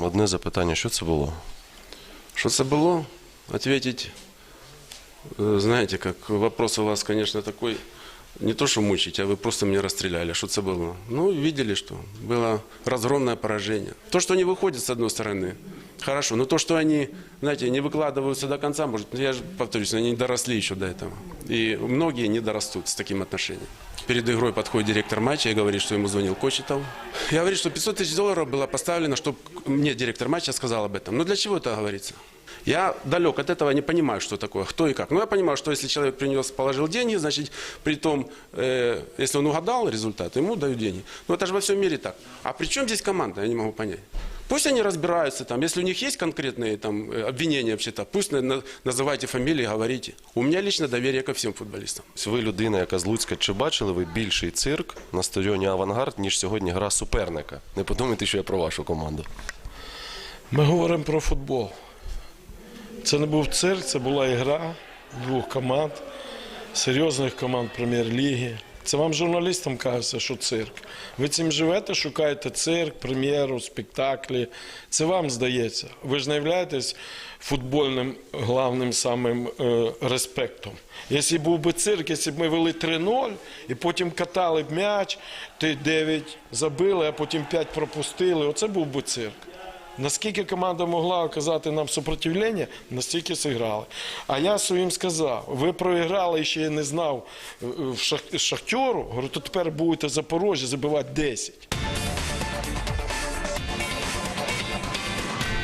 Одне запитання, що це було? Що це було? Ответить, э, знаєте, як вопрос у вас, звісно, такой, не то, що мучить, а ви просто мене розстріляли. Що це було? Ну, видели, що було розгромне пораження. То, що не виходить, з однієї сторони, хорошо, но то, что они, знаете, не выкладываются до конца, может, я же повторюсь, они не доросли еще до этого. И многие не дорастут с таким отношением. Перед игрой подходит директор матча и говорит, что ему звонил Кочетов. Я говорю, что 500 тысяч долларов было поставлено, чтобы мне директор матча сказал об этом. Но для чего это говорится? Я далек от этого, не понимаю, что такое, кто и как. Но я понимаю, что если человек принес, положил деньги, значит, при том, э, если он угадал результат, ему дают деньги. Но это же во всем мире так. А при чем здесь команда, я не могу понять. Пусть они разбираются там, если у них есть конкретные там э, обвинения вообще-то, пусть на- на- называйте фамилии, говорите. У меня лично доверие ко всем футболистам. Ви людина, яка з Луцька, чи бачили ви більший цирк на стадіоні Авангард, ніж сьогодні гра суперника? Не подумайте, що я про вашу команду. Ми говоримо про футбол. Це не був цирк, це була ігра двох команд, серйозних команд прем'єр-ліги. Це вам журналістам кажеться, що цирк. Ви цим живете, шукаєте цирк, прем'єру, спектаклі. Це вам здається. Ви ж не являєтесь футбольним главним самим е, респектом. Якщо був би цирк, якщо б ми вели 3-0 і потім катали б м'яч, ти 9 забили, а потім 5 пропустили, оце був би цирк. Наскільки команда могла оказати нам супротивлення, настільки зіграли. А я своїм сказав: ви проіграли ще я не знав е, в Шах- Шахтьору, говорю, то тепер будете Запорожжя забивати 10.